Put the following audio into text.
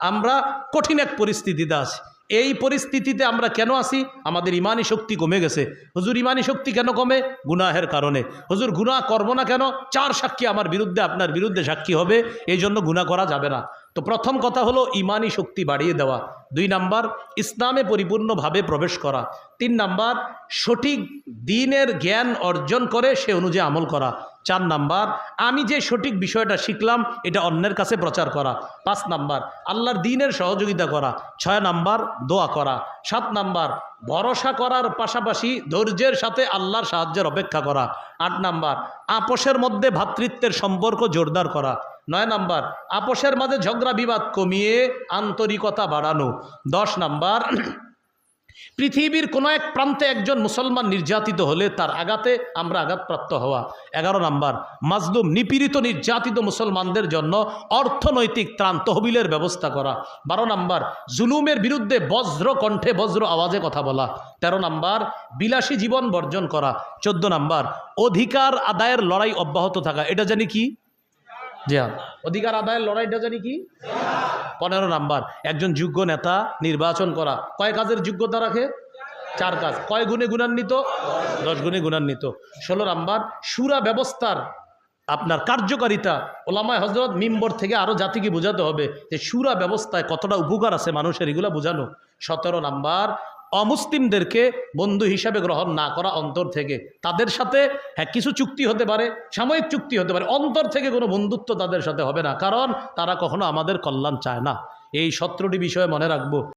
আমরা কঠিন এক পরিস্থিতিতে আছি। এই পরিস্থিতিতে আমরা কেন আসি আমাদের ইমানি শক্তি কমে গেছে। হুজুর, ইমানি শক্তি কেন কমে? গুনাহের কারণে। হুজুর, গুনাহ করব না কেন? চার সাক্ষী আমার বিরুদ্ধে, আপনার বিরুদ্ধে সাক্ষী হবে। এই জন্য গুণা করা যাবে না। তো প্রথম কথা হলো ইমানি শক্তি বাড়িয়ে দেওয়া। দুই নাম্বার, ইসলামে পরিপূর্ণভাবে প্রবেশ করা। তিন নাম্বার, সঠিক দিনের জ্ঞান অর্জন করে সে অনুযায়ী আমল করা। চার নাম্বার, আমি যে সঠিক বিষয়টা শিখলাম, এটা অন্যের কাছে প্রচার করা। পাঁচ নাম্বার, আল্লাহর দিনের সহযোগিতা করা। ছয় নাম্বার, দোয়া করা। সাত নাম্বার, ভরসা করার পাশাপাশি ধৈর্যের সাথে আল্লাহর সাহায্যের অপেক্ষা করা। আট নাম্বার, আপোষের মধ্যে ভ্রাতৃত্বের সম্পর্ক জোরদার করা। নয় নাম্বার, আপোষের মাঝে ঝগড়া বিবাদ কমিয়ে আন্তরিকতা বাড়ানো। দশ নাম্বার, পৃথিবীর কোনো এক প্রান্তে একজন মুসলমান নির্যাতিত হলে তার আঘাতে আমরা আঘাতপ্রাপ্ত হওয়া। এগারো নাম্বার, মাজলুম, নিপীড়িত, নির্যাতিত মুসলমানদের জন্য অর্থনৈতিক ত্রাণ, তহবিলের ব্যবস্থা করা। বারো নাম্বার, জুলুমের বিরুদ্ধে বজ্র কণ্ঠে বজ্র আওয়াজে কথা বলা। তেরো নাম্বার, বিলাসী জীবন বর্জন করা। চোদ্দ নাম্বার, অধিকার আদায়ের লড়াই অব্যাহত থাকা। এটা জানি কি? জি হ্যাঁ অধিকার আদায়ের লড়াইটা জানি কি? পনেরো নাম্বার একজন যোগ্য নেতা নির্বাচন করা। কয় কাজের যোগ্যতা রাখে? চার কাজ। কয় গুণে গুণান্বিত? দশ গুণে গুণান্বিত। ষোলো নাম্বার সুরা ব্যবস্থার আপনার কার্যকারিতা। ওলামায় হজরত মিম্বর থেকে আরও জাতিকে বোঝাতে হবে যে সুরা ব্যবস্থায় কতটা উপকার আছে মানুষের এগুলো বোঝানো। সতেরো নাম্বার অমুসলিমদেরকে বন্ধু হিসাবে গ্রহণ না করা অন্তর থেকে। তাদের সাথে হ্যাঁ কিছু চুক্তি হতে পারে, সাময়িক চুক্তি হতে পারে, অন্তর থেকে কোনো বন্ধুত্ব তাদের সাথে হবে না, কারণ তারা কখনো আমাদের কল্যাণ চায় না। এই সত্রটি বিষয়ে মনে রাখব।